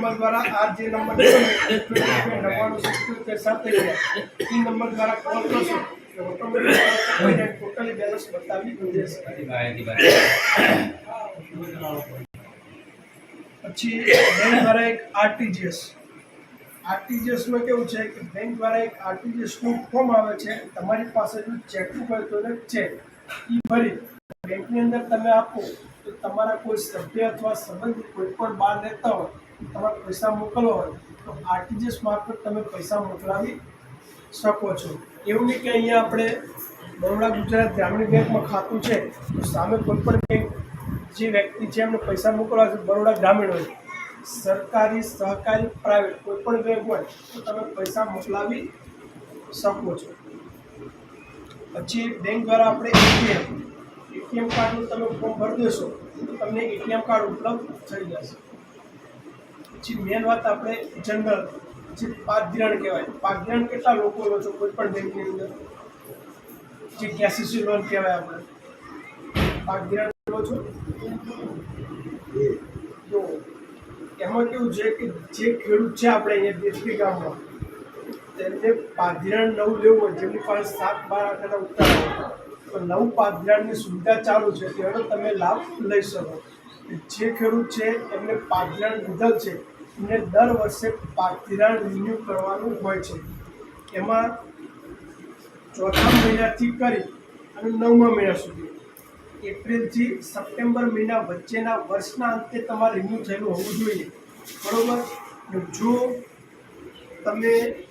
Number દ્વારા આ જે નંબર નવ્વાણું સિત્તોતેર સાત થઈ ગયા એ નંબર દ્વારા કોલ કરશો એટલે ઓટોમેટિક ટોટલી બેલેન્સ બતાવી દેશે પછી બેંક દ્વારા એક આરટીજીએસ આરટીજીએસમાં કેવું છે કે બેંક દ્વારા એક આરટીજીએસનું ફોર્મ આવે છે, તમારી પાસે જો ચેકબુક હોય તો એને ચેક એ ભરી બેંકની અંદર તમે આપો, તો તમારા કોઈ સભ્ય અથવા સંબંધી કોઈ પણ બહાર રહેતા હોય તમારે પૈસા મોકલવા હોય, તો આરટીજીએસ મારફત તમે પૈસા મોકલાવી શકો છો. એવું નહીં કે અહીંયા આપણે બરોડા, ગુજરાત ગ્રામીણ બેંકમાં ખાતું છે, તો સામે કોઈ પણ બેંક જે વ્યક્તિ છે એમને પૈસા મોકલવા છે, બરોડા ગ્રામીણ હોય, સરકારી, સહકારી પ્રાઇવેટ કોઈ પણ બેંક હોય, તો તમે પૈસા મોકલાવી શકો છો. પછી બેંક દ્વારા આપણે એટીએમ એટીએમ કાર્ડનું તમે ફોર્મ ભરી દેશો, તો તમને એટીએમ કાર્ડ ઉપલબ્ધ થઈ જશે. પછી મેન વાત આપણે જનરલ જે પાક કહેવાય. પાક કેટલા લોકો લો છો? કોઈ પણ બેંકની અંદર? જે કેસીસી લોન કહેવાય આપણે. પાક લો છો? તો એમાં કેવું છે કે જે ખેડૂત છે આપણે અહીંયા દેશી ગામમાં, તેમને પાધિરાણ નવું લેવું હોય, જેમની પાસે સાત બાર આંકડા ઉતાર નવું પાધિરાણની સુવિધા ચાલુ છે, તેનો તમે લાભ લઈ શકો. જે ખેડૂત છે, એમને પાધિરાણ લીધેલ છે, એમને દર વર્ષે પાધિરાણ રિન્યૂ કરવાનું હોય છે. એમાં ચોથા મહિનાથી કરી અને નવમા મહિના સુધી. એપ્રિલથી સપ્ટેમ્બર મહિના વચ્ચેના વર્ષના અંતે તમારે રિન્યૂ થયેલું હોવું જોઈએ. બરાબર? જો તમે